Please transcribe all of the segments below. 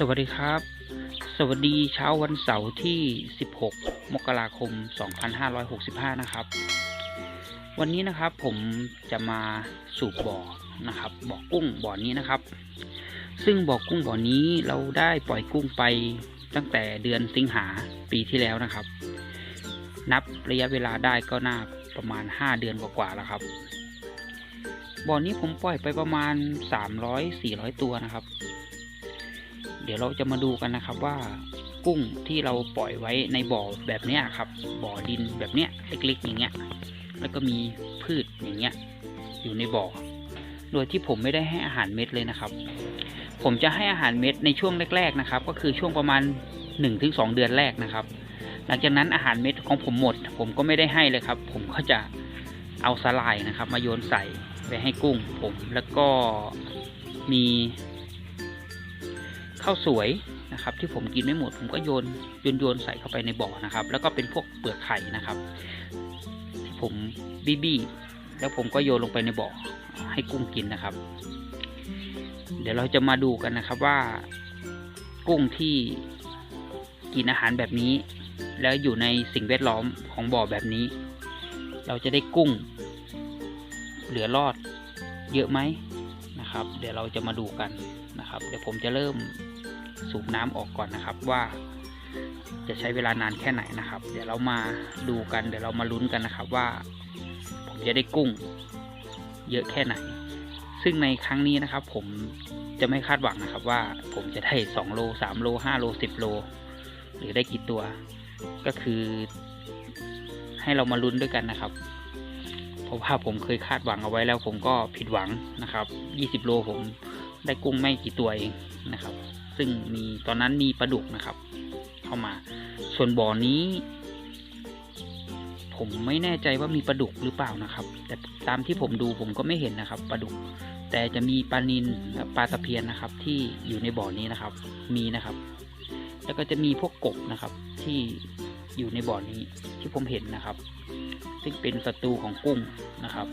สวัสดีครับ สวัสดีเช้าวันเสาร์ที่ 16 มกราคม 2565 นะครับ วันนี้นะครับผมจะมาสูบบ่อนะครับ บ่อกุ้งบ่อนี้นะครับ ซึ่งบ่อกุ้งบ่อนี้เราได้ปล่อยกุ้งไปตั้งแต่เดือนสิงหาปีที่แล้วนะครับ นับระยะเวลาได้ก็น่าประมาณ 5 เดือนกว่าๆแล้วครับ บ่อนี้ผมปล่อยไปประมาณ 300-400 ตัวนะครับ เดี๋ยวเราจะมาดูกันนะครับว่ากุ้งที่เราปล่อยไว้ในบ่อแบบนี้ครับ บ่อดินแบบเนี้ยเล็กๆอย่างเงี้ย แล้วก็มีพืชอย่างเงี้ยอยู่ในบ่อ โดยที่ผมไม่ได้ให้อาหารเม็ดเลยนะครับ ผมจะให้อาหารเม็ดในช่วงแรก ๆนะครับ ก็คือช่วงประมาณ 1-2 เดือนแรกนะครับ หลังจากนั้นอาหารเม็ดของผมหมด ผมก็ไม่ได้ให้เลยครับ ผมก็จะเอาสลายนะครับ มาโยนใส่ไปให้กุ้งผมแล้วก็มี ข้าวสวยนะครับ ที่ผมกินไม่หมดผมก็โยนโยนโยนใส่เข้าไปในบ่อนะครับ แล้วก็เป็นพวกเปลือกไข่นะครับ ที่ผมบีบีแล้วผมก็โยนลงไปในบ่อให้กุ้งกินนะครับ เดี๋ยวเราจะมาดูกันนะครับว่า กุ้งที่กินอาหารแบบนี้ แล้วอยู่ในสิ่งแวดล้อมของบ่อแบบนี้ เราจะได้กุ้ง เหลือรอดเยอะไหมนะครับ เดี๋ยวเราจะมาดูกันนะครับ เดี๋ยวผมจะเริ่ม สูบน้ำออกก่อนนะครับว่า จะใช้เวลานานแค่ไหนนะครับ เดี๋ยวเรามาดูกัน เดี๋ยวเรามาลุ้นกันนะครับว่า ผมจะได้กุ้ง เยอะแค่ไหน ซึ่งในครั้งนี้นะครับ ผมจะไม่คาดหวังนะครับ ว่าผมจะได้สองโลสามโลห้าโลสิบโล หรือได้กี่ตัว ก็คือ ให้เรามาลุ้นด้วยกันนะครับเพราะว่าผมเคยคาดหวังเอาไว้แล้วผมก็ผิดหวังนะครับยี่สิบโลผมได้กุ้งไม่กี่ตัวเองนะครับ ซึ่งมีตอนนั้นมีปลาดุกนะครับ เข้ามา ส่วนบ่อนี้ ผมไม่แน่ใจว่ามีปลาดุกหรือเปล่านะครับ แต่ตามที่ผมดูผมก็ไม่เห็นนะครับปลาดุก แต่จะมีปลานิลและปลาตะเพียนนะครับ ที่อยู่ในบ่อนี้นะครับ มีนะครับ แล้วก็จะมีพวกกบนะครับ ที่อยู่ในบ่อนี้ที่ผมเห็นนะครับ ซึ่งเป็นศัตรูของกุ้งนะครับ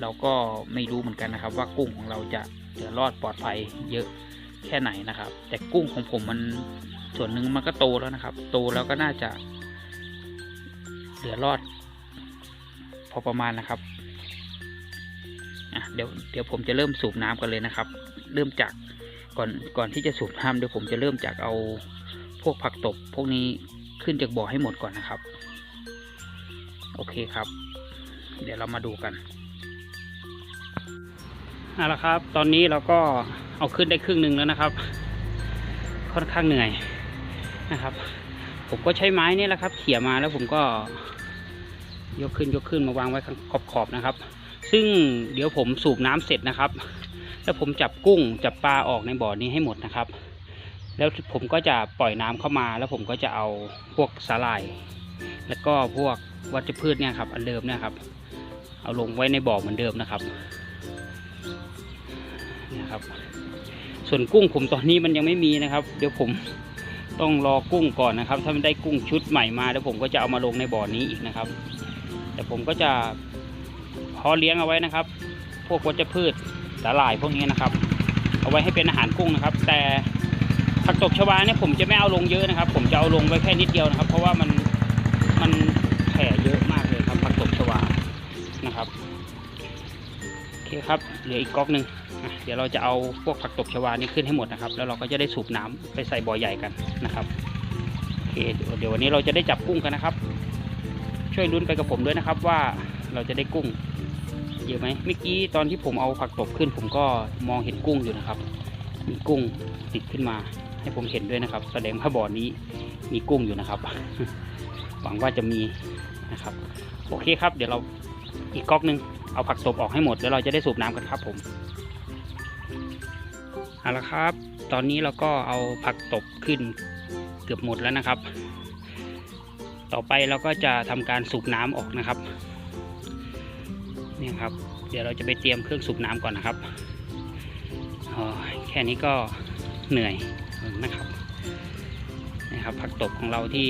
เราก็ไม่รู้เหมือนกันนะครับ ว่ากุ้งของเราจะจะรอดปลอดภัยเยอะ แค่ไหนนะครับ แต่กุ้งของผมมันส่วนหนึ่งมันก็โตแล้วนะครับ โตแล้วก็น่าจะ เหลือรอด พอประมาณนะครับอะเดี๋ยวเดี๋ยวผมจะเริ่มสูบน้ำกันเลยนะครับ เริ่มจากก่อนก่อนที่จะสูบน้ำเดี๋ยวผมจะเริ่มจากเอาพวกผักตบ พวกนี้ขึ้นจากบ่อให้หมดก่อนนะครับ โอเคครับ เดี๋ยวเรามาดูกันเอาละครับ ตอนนี้เราก็ เอาขึ้นได้ครึ่งหนึ่งแล้วนะครับ ค่อนข้างเหนื่อยนะครับ ผมก็ใช้ไม้นี่แหละครับ เขี่ยมาแล้วผมก็ยกขึ้นยกขึ้นมาวางไว้ข้างขอบขอบๆนะครับ ซึ่งเดี๋ยวผมสูบน้ำเสร็จนะครับ แล้วผมจับกุ้งจับปลาออกในบ่อนี้ให้หมดนะครับ แล้วผมก็จะปล่อยน้ำเข้ามา แล้วผมก็จะเอาพวกสาหร่าย แล้วก็พวกวัชพืชเนี่ยครับ อันเดิมเนี่ยครับ เอาลงไว้ในบ่อเหมือนเดิมนะครับนี่ครับ ส่วนกุ้งผมตอนนี้มันยังไม่มีนะครับ เดี๋ยวผมต้องรอกุ้งก่อนนะครับ ถ้ามันได้กุ้งชุดใหม่มาเดี๋ยวผมก็จะเอามาลงในบ่อนี้อีกนะครับ แต่ผมก็จะพาะเลี้ยงเอาไว้นะครับ พวกวัชพืชสาหร่ายพวกนี้นะครับ เอาไว้ให้เป็นอาหารกุ้งนะครับ แต่ผักตบชวาเนี่ยผมจะไม่เอาลงเยอะนะครับ ผมจะเอาลงไว้แค่นิดเดียวนะครับ เพราะว่ามันมันแผ่เยอะมากเลยครับผักตบชวานะครับ เคครับเหลืออีกก๊อกหนึ่งเดี๋ยวเราจะเอาพวกผักตบชวานี้ขึ้นให้หมดนะครับ แล้วเราก็จะได้สูบน้ำไปใส่บ่อใหญ่กันนะครับโอเคเดี๋ยวเดี๋ยววันนี้เราจะได้จับกุ้งกันนะครับ ช่วยลุ้นไปกับผมด้วยนะครับว่าเราจะได้กุ้งเยอะไหมเมื่อกี้ตอนที่ผมเอาผักตบขึ้น ผมก็มองเห็นกุ้งอยู่นะครับ มีกุ้งติดขึ้นมา ให้ผมเห็นด้วยนะครับ แสดงว่าบ่อนี้มีกุ้งอยู่นะครับหวังว่าจะมีนะครับ โอเคครับ เดี๋ยวเรา อีกก๊อกหนึ่งเอาผักตบออกให้หมดแล้วเราจะได้สูบน้ำกันครับผมเอาละครับ ตอนนี้เราก็เอาผักตบขึ้นเกือบหมดแล้วนะครับ ต่อไปเราก็จะทำการสูบน้ำออกนะครับนี่ครับ เดี๋ยวเราจะไปเตรียมเครื่องสูบน้ำก่อนนะครับอ๋อแค่นี้ก็เหนื่อยนะครับนะครับผักตบของเราที่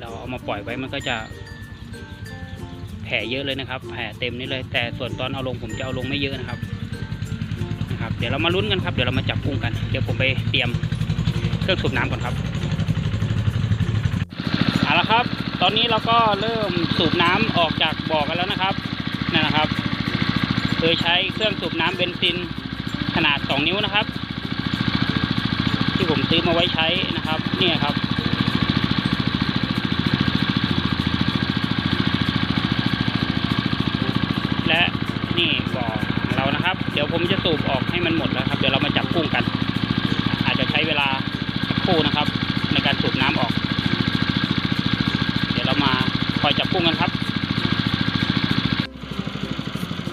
เราเอามาปล่อยไว้มันก็จะ แผ่เยอะเลยนะครับ แผ่เต็มนี่เลย แต่ส่วนตอนเอาลงผมจะเอาลงไม่เยอะนะครับนะครับ เดี๋ยวเรามาลุ้นกันครับ เดี๋ยวเรามาจับกุ้งกัน เดี๋ยวผมไปเตรียมเครื่องสูบน้ำก่อนครับเอาละครับ ตอนนี้เราก็เริ่มสูบน้ำออกจากบ่อกันแล้วนะครับนั่นนะครับโดยใช้เครื่องสูบน้ำเบนซินขนาด 2 นิ้วนะครับ ที่ผมซื้อมาไว้ใช้นะครับ เนี่ยครับ และนี่บ่อของเรานะครับ เดี๋ยวผมจะสูบออกให้มันหมดแล้วครับ เดี๋ยวเรามาจับกุ้งกัน อาจจะใช้เวลาสักคู่นะครับ ในการสูบน้ำออก เดี๋ยวเรามาคอยจับกุ้งกันครับ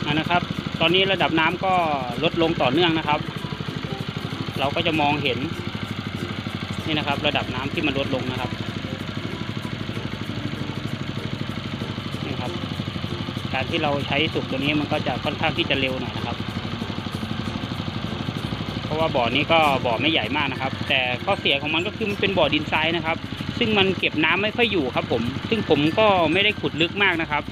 อ่านะครับ ตอนนี้ระดับน้ำก็ลดลงต่อเนื่องนะครับ เราก็จะมองเห็นนี่นะครับ ระดับน้ำที่มันลดลงนะครับนี่ครับการที่เราใช้สูบตัวนี้มันก็จะค่อนข้างที่จะเร็วหน่อยนะครับ ราะว่าบ่อนี้ก็บ่อไม่ใหญ่มากนะครับ แต่ข้อเสียของมันก็คือมันเป็นบ่อดินทรายนะครับ ซึ่งมันเก็บน้ำไม่ค่อยอยู่ครับ ผม ซึ่งผมก็ไม่ได้ขุดลึกมากนะครับ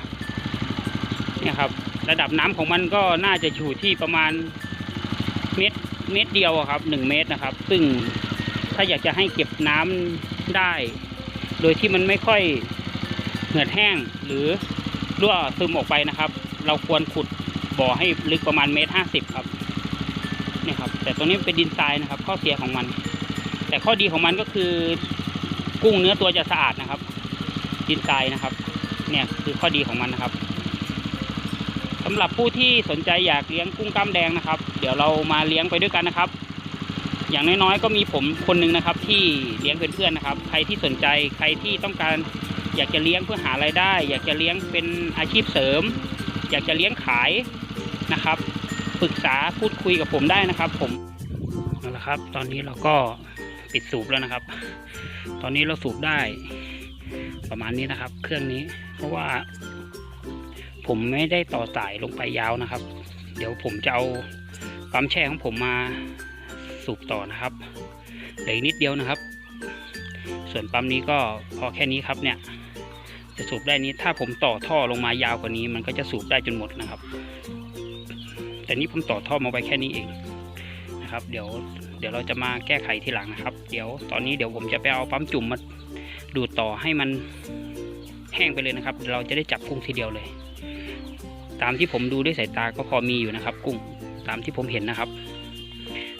เนี่ยครับ ระดับน้ำของมันก็น่าจะอยู่ที่ประมาณเมตรเมตรเดียวครับหนึ่งเมตรนะครับ ซึ่งถ้าอยากจะให้เก็บน้ำได้ โดยที่มันไม่ค่อยเหือดแห้งหรือรั่วซึมออกไปนะครับ เราควรขุดบ่อให้ลึกประมาณเมตรห้าสิบครับ เนี่ยครับ แต่ตรงนี้เป็นดินทรายนะครับ ข้อเสียของมัน แต่ข้อดีของมันก็คือ กุ้งเนื้อตัวจะสะอาดนะครับ ดินทรายนะครับ เนี่ยคือข้อดีของมันนะครับสำหรับผู้ที่สนใจอยากเลี้ยงกุ้งกล้ามแดงนะครับ เดี๋ยวเรามาเลี้ยงไปด้วยกันนะครับ อย่างน้อยๆก็มีผมคนหนึ่งนะครับ ที่เลี้ยงเพื่อนๆนะครับ ใครที่สนใจใครที่ต้องการอยากจะเลี้ยงเพื่อหารายได้ อยากจะเลี้ยงเป็นอาชีพเสริม อยากจะเลี้ยงขายนะครับ ปรึกษาพูดคุยกับผมได้นะครับ ผมเอาละครับ ตอนนี้เราก็ปิดสูบแล้วนะครับ ตอนนี้เราสูบได้ประมาณนี้นะครับ เครื่องนี้ เพราะว่า ผมไม่ได้ต่อสายลงไปยาวนะครับ เดี๋ยวผมจะเอาปั๊มแช่ของผมมาสูบต่อนะครับเหลืออีกนิดเดียวนะครับ ส่วนปั๊มนี้ก็พอแค่นี้ครับเนี่ย จะสูบได้นี้ถ้าผมต่อท่อลงมายาวกว่านี้ มันก็จะสูบได้จนหมดนะครับ แต่นี้ผมต่อท่อมาไว้แค่นี้เองนะครับ เดี๋ยวเดี๋ยวเราจะมาแก้ไขทีหลังนะครับ เดี๋ยวตอนนี้เดี๋ยวผมจะไปเอาปั๊มจุ่มมาดูดต่อให้มันแห้งไปเลยนะครับ เราจะได้จับกุ้งทีเดียวเลย ตามที่ผมดูด้วยสายตาก็พอมีอยู่นะครับ กุ้งตามที่ผมเห็นนะครับ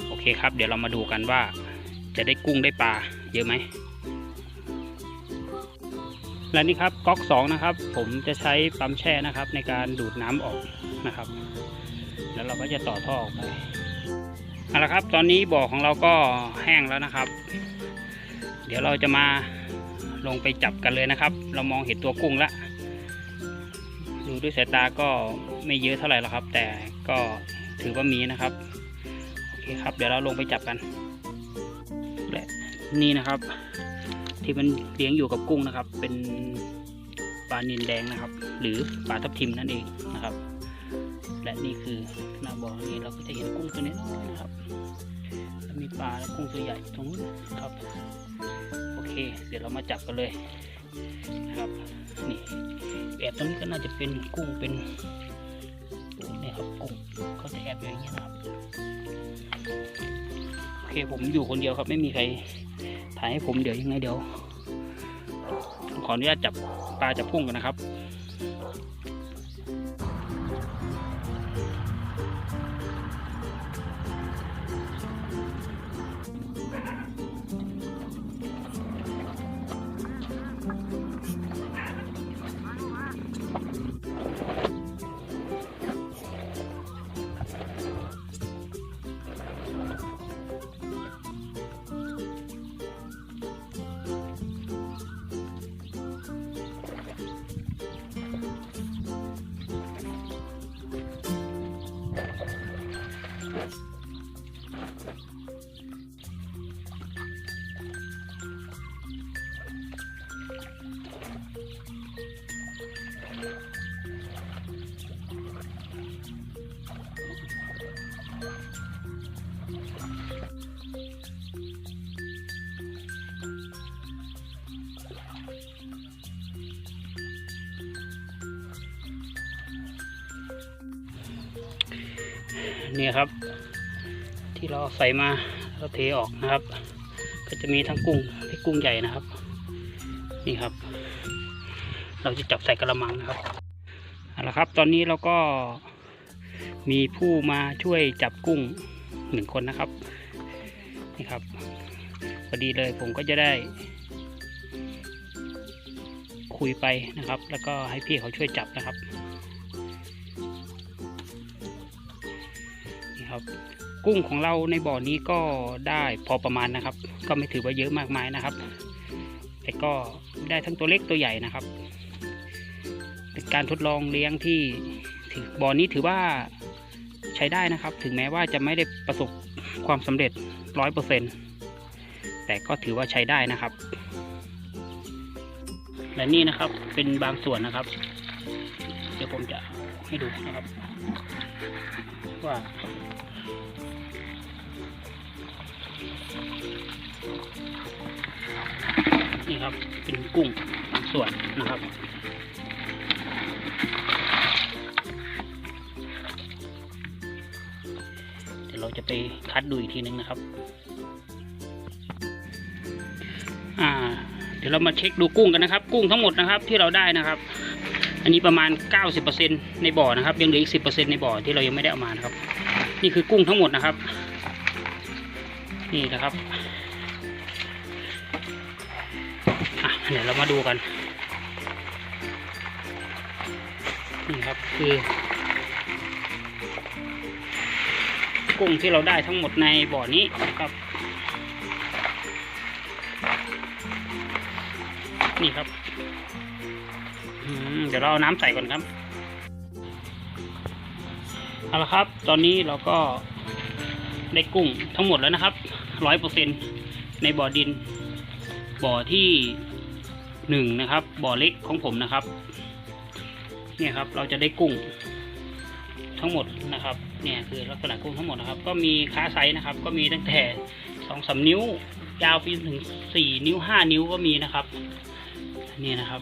โอเคครับ เดี๋ยวเรามาดูกันว่า จะได้กุ้งได้ปลาเยอะไหมและนี่ครับก๊อกสองนะครับ ผมจะใช้ปั๊มแช่นะครับ ในการดูดน้ำออกนะครับ แล้วเราก็จะต่อท่อออกไปเอาละครับตอนนี้บ่อของเราก็แห้งแล้วนะครับ เดี๋ยวเราจะมาลงไปจับกันเลยนะครับ เรามองเห็นตัวกุ้งละดูด้วยสายตาก็ไม่เยอะเท่าไหร่หรอกครับ แต่ก็ถือว่ามีนะครับโอเคครับ เดี๋ยวเราลงไปจับกันและนี่นะครับ ที่มันเลี้ยงอยู่กับกุ้งนะครับ เป็นปลานิลแดงนะครับ หรือปลาทับทิมนั่นเองนะครับ และนี่คือหน้าบ่อนี้เราก็จะเห็นกุ้งตัวน้อยๆนะครับมีปลาและกุ้งตัวใหญ่ตรงนู้นครับ โอเค เดี๋ยวเรามาจับกันเลยนะครับ นี่แบบตรงนี้ก็น่าจะเป็นกุ้งเป็นนี่ครับกุ้งเขาแทบอย่างนี้ยนะครับ โอเคผมอยู่คนเดียวครับ ไม่มีใครถ่ายให้ผมเดี๋ยวยังไงเดี๋ยวขออนุญาตจับปลาจับกุ้งกันนะครับ นี่ครับ ที่เราใส่มาเราเทออกนะครับ ก็จะมีทั้งกุ้งเล็กกุ้งใหญ่นะครับ นี่ครับ เราจะจับใส่กระมังนะครับเอาละครับ ตอนนี้เราก็มีผู้มาช่วยจับกุ้งหนึ่งคนนะครับ นี่ครับพอดีเลยผมก็จะได้ คุยไปนะครับ แล้วก็ให้พี่เขาช่วยจับนะครับนี่ครับ กุ้งของเราในบ่อนี้ก็ได้พอประมาณนะครับ ก็ไม่ถือว่าเยอะมากมายนะครับ แต่ก็ได้ทั้งตัวเล็กตัวใหญ่นะครับเป็นการทดลองเลี้ยงที่ถือบ่อนี้ถือว่าใช้ได้นะครับ ถึงแม้ว่าจะไม่ได้ประสบความสำเร็จ ร้อยเปอร์เซ็นแต่ก็ถือว่าใช้ได้นะครับ และนี่นะครับเป็นบางส่วนนะครับ เดี๋ยวผมจะให้ดูนะครับ ว่านี่ครับเป็นกุ้งบางส่วนนะครับ จะไปคัดดูอีกทีนึงนะครับ อ่า เดี๋ยวเรามาเช็คดูกุ้งกันนะครับ กุ้งทั้งหมดนะครับที่เราได้นะครับ อันนี้ประมาณ 90%ในบ่อนะครับ ยังเหลืออีก 10%ในบ่อที่เรายังไม่ได้เอามานะครับ นี่คือกุ้งทั้งหมดนะครับ นี่นะครับเดี๋ยวเรามาดูกัน นี่ครับคือ กุ้งที่เราได้ทั้งหมดในบ่อนี้นะครับ นี่ครับเดี๋ยวเราเอาน้ำใส่ก่อนครับเอาละครับ ตอนนี้เราก็ได้กุ้งทั้งหมดแล้วนะครับร้อยเปอร์เซ็นในบ่อดิน บ่อที่หนึ่งนะครับ บ่อเล็กของผมนะครับ เนี่ยครับ เราจะได้กุ้งทั้งหมดนะครับ เนี่ยคือลักษณะกุ้งทั้งหมดนะครับ ก็มีค้าไซส์นะครับ ก็มีตั้งแต่สองสามนิ้ว ยาวไปจนถึงสี่นิ้วห้านิ้วก็มีนะครับนี่นะครับ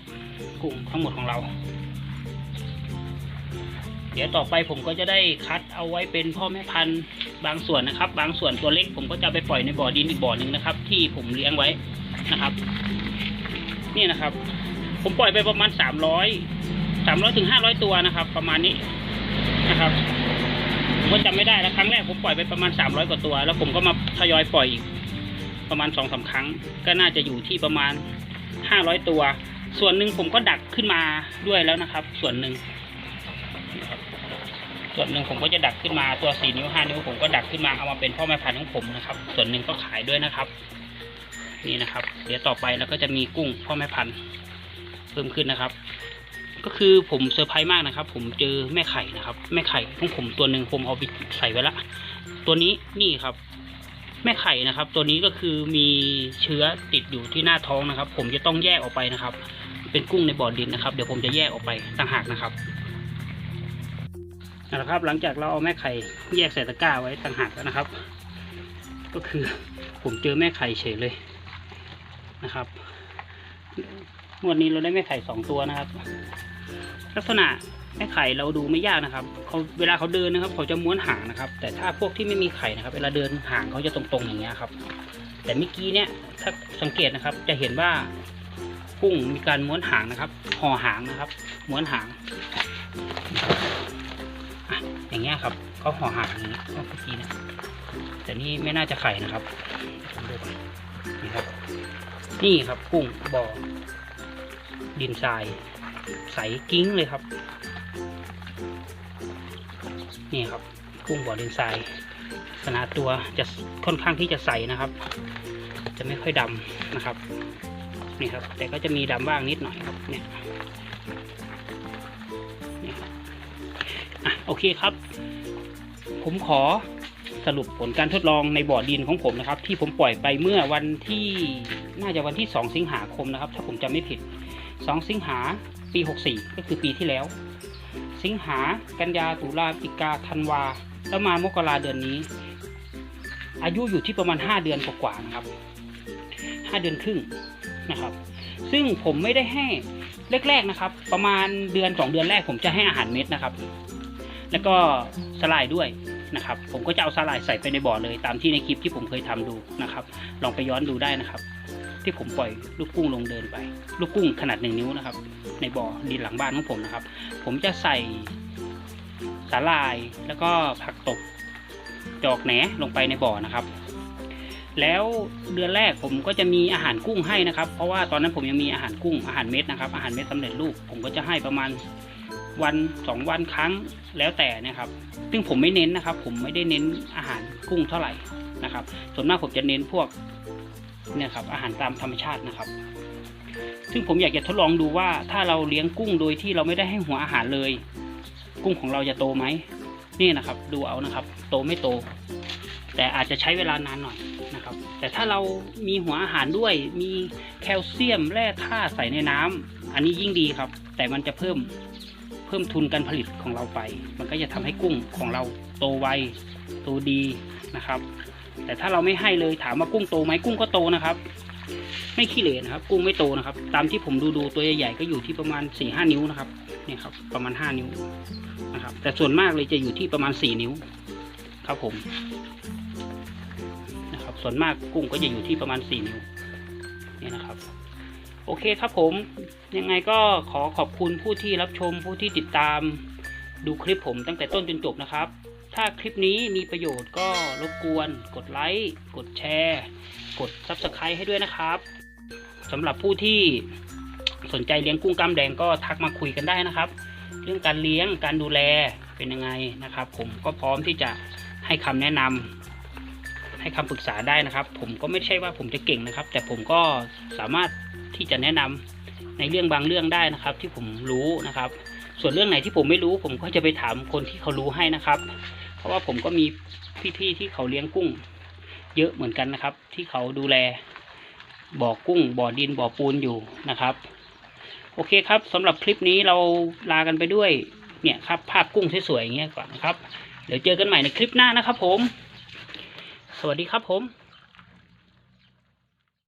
กุ้งทั้งหมดของเรา เดี๋ยวต่อไปผมก็จะได้คัดเอาไว้เป็นพ่อแม่พันธุ์บางส่วนนะครับ บางส่วนตัวเล็กผมก็จะไปปล่อยในบ่อดินอีกบ่อหนึ่งนะครับ ที่ผมเลี้ยงไว้นะครับ นี่นะครับ ผมปล่อยไปประมาณสามร้อยสามร้อยถึงห้าร้อยตัวนะครับ ประมาณนี้นะครับ ก็จำไม่ได้แล้วครั้งแรกผมปล่อยไปประมาณสามร้อยกว่าตัว แล้วผมก็มาทยอยปล่อยอีกประมาณสองสาครั้ง ก็น่าจะอยู่ที่ประมาณห้าร้อยตัว ส่วนหนึ่งผมก็ดักขึ้นมาด้วยแล้วนะครับ ส่วนหนึ่งส่วนหนึ่งผมก็จะดักขึ้นมาตัวสี่นิ้วห้านิ้วผมก็ดักขึ้นมาเอามาเป็นพ่อแม่พันธุ์ของผมนะครับ ส่วนหนึ่งก็ขายด้วยนะครับ นี่นะครับ เดี๋ยวต่อไปเราก็จะมีกุ้งพ่อแม่พันธุ์เพิ่มขึ้นนะครับ ก็คือผมเซอร์ไพรส์มากนะครับ ผมเจอแม่ไข่นะครับ แม่ไข่ของผมตัวหนึ่งผมเอาไปใส่ไว้ละ ตัวนี้นี่ครับ แม่ไข่นะครับ ตัวนี้ก็คือมีเชื้อติดอยู่ที่หน้าท้องนะครับ ผมจะต้องแยกออกไปนะครับ เป็นกุ้งในบ่อดินนะครับ เดี๋ยวผมจะแยกออกไปต่างหากนะครับเอาละครับ หลังจากเราเอาแม่ไข่แยกใส่ตะกร้าไว้ต่างหากแล้วนะครับ ก็คือผมเจอแม่ไข่เฉยเลยนะครับ งวดนี้เราได้แม่ไข่สองตัวนะครับ ลักษณะแม่ไข่เราดูไม่ยากนะครับเขาเวลาเขาเดินนะครับเขาจะม้วนหางนะครับ แต่ถ้าพวกที่ไม่มีไข่นะครับ เวลาเดินหางเขาจะตรงๆอย่างเงี้ยครับ แต่เมื่อกี้เนี่ยถ้าสังเกตนะครับ จะเห็นว่ากุ้งมีการม้วนหางนะครับห่อหางนะครับ ม้วนหางอย่างเงี้ยครับเขาห่อหางอย่างนี้เมื่อกี้นะแต่นี่ไม่น่าจะไข่นะครับผมดูก่อนนี่ครับนี่ครับกุ้งบ่อ ดินทราย ใสกิ้งเลยครับ นี่ครับกุ้งบ่อดินทรายขนาดตัวจะค่อนข้างที่จะใสนะครับ จะไม่ค่อยดำนะครับนี่ครับ แต่ก็จะมีดำบ้างนิดหน่อยครับเนี่ยนี่ครับอะโอเคครับ ผมขอสรุปผลการทดลองในบ่อดินของผมนะครับ ที่ผมปล่อยไปเมื่อวันที่น่าจะวันที่ 2 สิงหาคมนะครับ ถ้าผมจำไม่ผิด 2 สิงหาปี 64 ก็คือปีที่แล้ว สิงหากันยาตุลาพิกาธันวา แล้วมามกราเดือนนี้ อายุอยู่ที่ประมาณ 5 เดือนกว่าๆนะครับ 5 เดือนครึ่งนะครับ ซึ่งผมไม่ได้ให้แรกๆนะครับ ประมาณเดือน 2 เดือนแรกผมจะให้อาหารเม็ดนะครับ แล้วก็สลายด้วยนะครับ ผมก็จะเอาสาหร่ายใส่ไปในบ่อเลยตามที่ในคลิปที่ผมเคยทำดูนะครับ ลองไปย้อนดูได้นะครับ ที่ผมปล่อยลูกกุ้งลงเดินไป ลูกกุ้งขนาดหนึ่งนิ้วนะครับ ในบ่อดินหลังบ้านของผมนะครับ ผมจะใส่สาหร่ายแล้วก็ผักตบดอกแหนลงไปในบ่อนะครับ แล้วเดือนแรกผมก็จะมีอาหารกุ้งให้นะครับ เพราะว่าตอนนั้นผมยังมีอาหารกุ้งอาหารเม็ดนะครับ อาหารเม็ดสำเร็จรูปผมก็จะให้ประมาณวันสองวันครั้งแล้วแต่นะครับ ซึ่งผมไม่เน้นนะครับ ผมไม่ได้เน้นอาหารกุ้งเท่าไหร่นะครับ ส่วนมากผมจะเน้นพวก เนี่ยครับอาหารตามธรรมชาตินะครับ ซึ่งผมอยากจะทดลองดูว่าถ้าเราเลี้ยงกุ้งโดยที่เราไม่ได้ให้หัวอาหารเลย กุ้งของเราจะโตไหมนี่นะครับ ดูเอานะครับ โตไม่โต แต่อาจจะใช้เวลานานหน่อยนะครับ แต่ถ้าเรามีหัวอาหารด้วย มีแคลเซียมแร่ธาตุใส่ในน้ำอันนี้ยิ่งดีครับ แต่มันจะเพิ่มเพิ่มทุนการผลิตของเราไป มันก็จะทำให้กุ้งของเราโตไวโตดีนะครับ แต่ถ้าเราไม่ให้เลยถามว่ากุ้งโตไหมกุ้งก็โตนะครับ ไม่ขี้เหร่นะครับ กุ้งไม่โตนะครับ ตามที่ผมดูดูตัวใหญ่ๆก็อยู่ที่ประมาณ4ี่ห้านิ้วนะครับนี่ครับ ประมาณห้านิ้วนะครับ แต่ส่วนมากเลยจะอยู่ที่ประมาณสี่นิ้ว ครับผมนะครับ ส่วนมากกุ้งก็จะอยู่ที่ประมาณสี่นิ้วนี่นะครับ โอเคครับผมยังไงก็ขอขอบคุณผู้ที่รับชมผู้ที่ติดตามดูคลิปผมตั้งแต่ต้นจนจบนะครับ ถ้าคลิปนี้มีประโยชน์ก็รบกวน กดไลค์ กดแชร์ กด Subscribe ให้ด้วยนะครับสำหรับผู้ที่สนใจเลี้ยงกุ้งกล้ามแดงก็ทักมาคุยกันได้นะครับ เรื่องการเลี้ยงการดูแลเป็นยังไงนะครับ ผมก็พร้อมที่จะให้คำแนะนำให้คำปรึกษาได้นะครับ ผมก็ไม่ใช่ว่าผมจะเก่งนะครับ แต่ผมก็สามารถที่จะแนะนำในเรื่องบางเรื่องได้นะครับ ที่ผมรู้นะครับ ส่วนเรื่องไหนที่ผมไม่รู้ ผมก็จะไปถามคนที่เขารู้ให้นะครับ เพราะว่าผมก็มีพี่ๆที่เขาเลี้ยงกุ้ง เยอะเหมือนกันนะครับ ที่เขาดูแลบ่อกุ้งบ่อดินบ่อปูนอยู่นะครับ โอเคครับสำหรับคลิปนี้เราลากันไปด้วยเนี่ยครับ ภาพกุ้งสวยๆอย่างเงี้ยก่อนนะครับ เดี๋ยวเจอกันใหม่ในคลิปหน้านะครับผม สวัสดีครับผม